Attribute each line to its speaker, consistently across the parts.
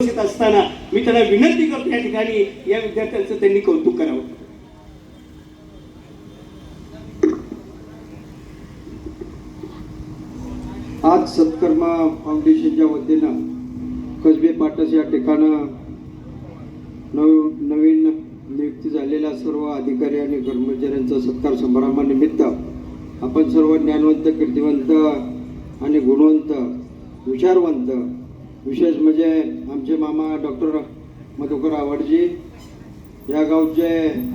Speaker 1: असताना मी त्यांना विनंती करतो या ठिकाणी या विद्यार्थ्यांचं त्यांनी कौतुक करावं.
Speaker 2: आज सत्कर्मा फाउंडेशनच्या वतीनं कसबे पाटस या ठिकाणं नव नवीन नियुक्ती झालेल्या सर्व अधिकारी आणि कर्मचाऱ्यांचा सत्कार समारंभानिमित्त आपण सर्व ज्ञानवंत कीर्तिवंत आणि गुणवंत विचारवंत विशेष म्हणजे आमचे मामा डॉक्टर मधुकर आवडजी या गावचे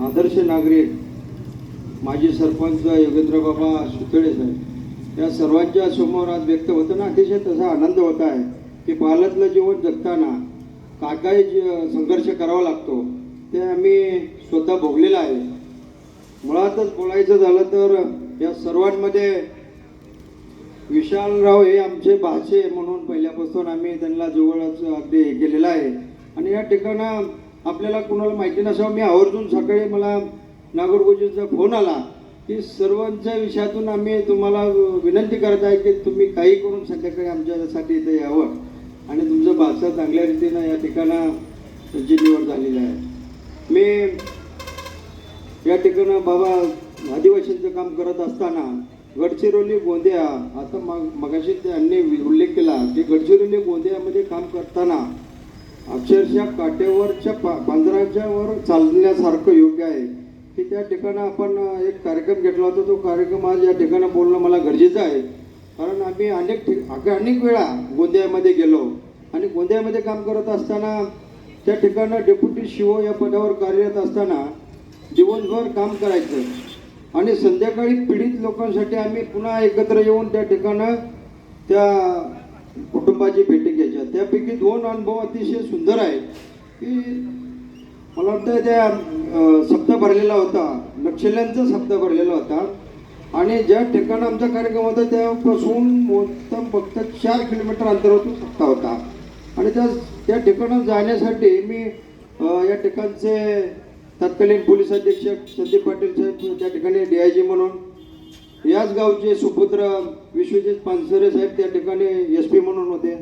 Speaker 2: आदर्श नागरिक माजी सरपंच योगेंद्र बाबा सुतळे साहेब. या सर्वांच्या समोर आज व्यक्त होतं ना अतिशय तसा आनंद होत आहे की पालतलं जीवन जगताना काय काय संघर्ष करावा लागतो ते आम्ही स्वतः भोगलेलं आहे. मुळातच बोलायचं झालं तर या सर्वांमध्ये विशालराव हे आमचे भाचे म्हणून पहिल्यापासून आम्ही त्यांना जवळच अगदी हे केलेलं आहे. आणि या ठिकाणं आपल्याला कुणाला माहिती नसावं मी आवर्जून सकाळी मला नागरगोजींचा फोन आला की सर्वांच्या विषयातून आम्ही तुम्हाला विनंती करत आहे की तुम्ही काही करून संध्याकाळी आमच्यासाठी इथे यावं. आणि तुमचं भाषा चांगल्या रीतीनं या ठिकाणं जी निवड झालेली आहे. मी या ठिकाणं बाबा आदिवासींचं काम करत असताना गडचिरोली गोंदिया आता मग मगाशी त्यांनी उल्लेख केला की गडचिरोली गोंदियामध्ये काम करताना अक्षरशः काटेवरच्या पा पांजराच्या वर चालण्यासारखं योग्य आहे. की त्या ठिकाणं आपण एक कार्यक्रम घेतला होता तो कार्यक्रम आज या ठिकाणं बोलणं मला गरजेचं आहे. कारण आम्ही अनेक ठिक अनेक वेळा गोंदियामध्ये गेलो आणि गोंदियामध्ये काम करत असताना त्या ठिकाणं डेप्युटी शिओ या पदावर कार्यरत असताना जीवनभर काम करायचं. आणि संध्याकाळी पीडित लोकांसाठी आम्ही पुन्हा एकत्र येऊन त्या ठिकाणं त्या कुटुंबाची भेटी घ्यायच्या. त्यापैकी दोन अनुभव अतिशय सुंदर आहेत. की मला वाटतं त्या सप्त सप्ताह भरलेला होता. नक्षल्यांचा सप्ताह भरलेला होता. आणि ज्या ठिकाणं आमचा कार्यक्रम होता त्यापासून मोठं फक्त चार किलोमीटर अंतरावरती सप्ताह होता. आणि त्या त्या ठिकाणं जाण्यासाठी मी या ठिकाणचे तत्कालीन पोलीस अधीक्षक संदीप पाटील साहेब त्या ठिकाणी डी आय जी म्हणून याच गावचे सुपुत्र विश्वजित पानसरे साहेब त्या ठिकाणी एस पी म्हणून होते.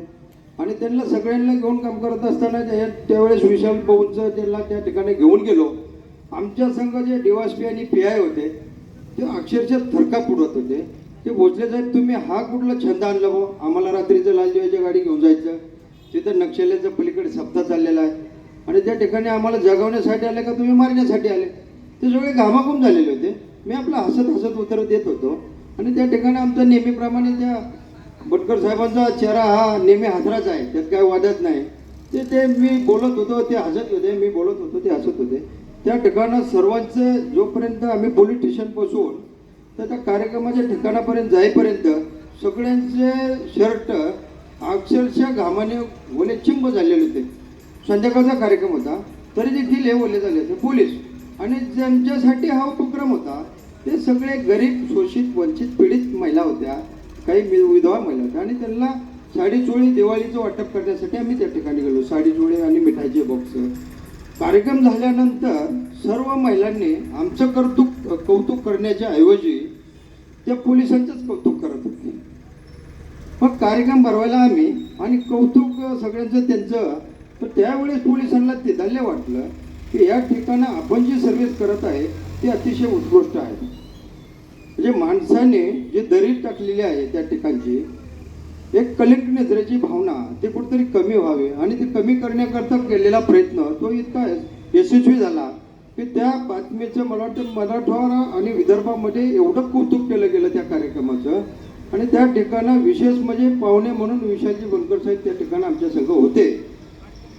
Speaker 2: आणि त्यांना सगळ्यांना घेऊन काम करत असताना त्यावेळेस विशाल भाऊंचं त्यांना त्या ठिकाणी घेऊन गेलो. आमच्या संघ जे डीवायसपी आणि पी आय होते ते अक्षरशः थरकाप उडवत होते. ते भोसले साहेब तुम्ही हा कुठला छंद आणला भाऊ आम्हाला रात्रीचं लाल दिव्याच्या गाडी घेऊन जायचं. तिथं नक्षल्याचं पलीकडे सप्ताह चाललेला आहे. आणि त्या ठिकाणी आम्हाला जगवण्यासाठी आले का तुम्ही मारण्यासाठी आले? ते सगळे घामाघूम झालेले होते. मी आपलं हसत हसत उत्तर देत होतो. आणि त्या ठिकाणी आमचं नेहमीप्रमाणे त्या भटकर साहेबांचा चेहरा हा नेहमी हसराच आहे. त्यात काय वादत नाही. ते ते मी बोलत होतो ते हसत होते. मी बोलत होतो ते हसत होते. त्या ठिकाणं सर्वांचं जोपर्यंत आम्ही पोलीस बसवून तर त्या कार्यक्रमाच्या ठिकाणापर्यंत जाईपर्यंत सगळ्यांचे शर्ट अक्षरशः घामाने ओले चिंब झालेले होते. संध्याकाळचा कार्यक्रम होता. तरी देखील हे ओले झाले होते. पोलीस. आणि ज्यांच्यासाठी हा उपक्रम होता ते सगळे गरीब शोषित वंचित पीडित महिला होत्या. काही वि- विधवा महिला होत्या. आणि त्यांना साडी चोळी दिवाळीचं वाटप करण्यासाठी आम्ही त्या ठिकाणी गेलो. साडी चोळी आणि मिठाईचे बॉक्स कार्यक्रम झाल्यानंतर सर्व महिलांनी आमचं कौतुक कौतुक करण्याच्या ऐवजी त्या पोलिसांचंच कौतुक करत होते. मग कार्यक्रम भरवायला आम्ही आणि कौतुक सगळ्यांचं त्यांचं तर त्यावेळेस पोलिसांना ते धन्य वाटलं की या ठिकाणं आपण जी सर्व्हिस करत आहे ती अतिशय उत्कृष्ट आहे. म्हणजे माणसाने जी दरी टाकलेली आहे त्या ठिकाणची एक कलेक्ट नजरेची भावना ते कुठेतरी कमी व्हावे आणि ते कमी करण्याकरता केलेला प्रयत्न तो इतका यशस्वी झाला की त्या बातमीचं मला वाटतं मराठवाडा आणि विदर्भामध्ये एवढं कौतुक केलं गेलं त्या कार्यक्रमाचं. आणि त्या ठिकाणं विशेष म्हणजे पाहुणे म्हणून विशालजी बनकर साहेब त्या ठिकाणी आमच्या संघ होते.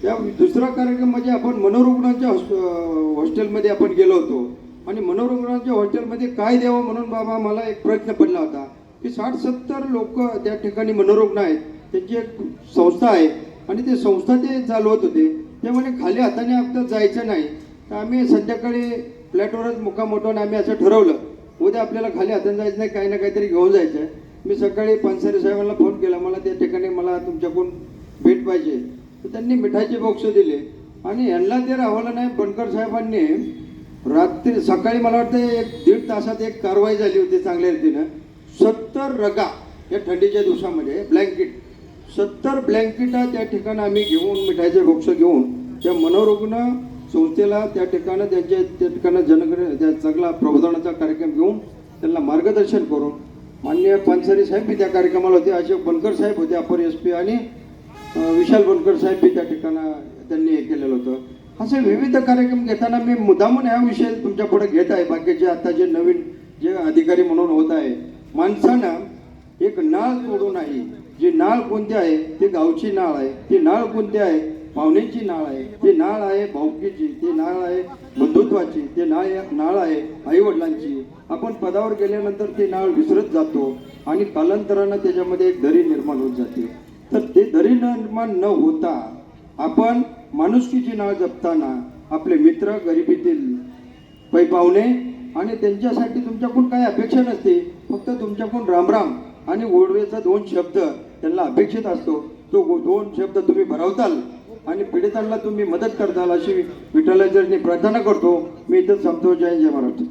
Speaker 2: त्या दुसरा कार्यक्रम म्हणजे आपण मनोरुग्णांच्या हॉस्टेलमध्ये आपण गेलो होतो. आणि मनोरुग्णांच्या हॉस्टेलमध्ये काय द्यावं म्हणून बाबा मला एक प्रयत्न पडला होता की साठ सत्तर लोक त्या ठिकाणी मनोरुग्ण आहेत त्यांची एक संस्था आहे. आणि ते संस्था ते चालवत होते. ते म्हणे खाली हाताने आता जायचं नाही. तर आम्ही संध्याकाळी फ्लॅटवरच मुक्काम उठवून आम्ही असं ठरवलं उद्या आपल्याला खाली हाताने जायचं नाही काही ना काहीतरी घेऊन जायचं आहे मी सकाळी पानसरे साहेबांना फोन केला मला त्या ठिकाणी मला तुमच्याकडून भेट पाहिजे. तर त्यांनी मिठाईचे बॉक्स दिले. आणि यांना ते राहवलं नाही बनकर साहेबांनी रात्री सकाळी मला वाटतं एक दीड तासात एक कारवाई झाली होती चांगल्या रीतीनं. सत्तर रगा या थंडीच्या दिवसामध्ये ब्लँकेट. सत्तर ब्लँकेटा त्या ठिकाणी आम्ही घेऊन मिठाईचे बॉक्स घेऊन त्या मनोरुग्ण संस्थेला त्या ठिकाणी त्यांच्या त्या ठिकाणी जनगण त्या चांगला प्रबोधनाचा कार्यक्रम घेऊन त्यांना मार्गदर्शन करून माननीय पानसरे साहेब त्या कार्यक्रमाला होते अशोक बनकर साहेब होते अपर एस पी आणि विशाल बनकर साहेब बी त्या ठिकाणं त्यांनी हे केलेलं होतं. असे विविध कार्यक्रम घेताना मी मुद्दामून ह्या विषय तुमच्यापुढे घेत आहे. बाकीचे आता जे नवीन जे अधिकारी म्हणून होत आहे माणसानं एक नाळ तोडू नाही जी नाळ कोणती आहे? ती गावची नाळ आहे. ती नाळ कोणती आहे? पाहुण्यांची नाळ आहे. ती नाळ आहे भाऊकीची ती नाळ आहे बंधुत्वाची ती नाळ नाळ आहे आई वडिलांची आपण पदावर गेल्यानंतर ती नाळ विसरत जातो आणि कालांतरानं त्याच्यामध्ये एक दरी निर्माण होत जाते. तर ते दरी निर्माण न होता आपण माणुसकीची नाळ जपताना आपले मित्र गरिबीतील पै पाहुणे आणि त्यांच्यासाठी तुमच्याकडून काही अपेक्षा नसते. फक्त तुमच्याकडून रामराम आणि गोडवेचा दोन शब्द त्यांना अपेक्षित असतो. तो दोन शब्द तुम्ही भरवताल आणि पीडितांना तुम्ही मदत करताल अशी विठ्ठलाचरणी प्रार्थना करतो. मी इथं संपतो. जय जय महाराष्ट्र.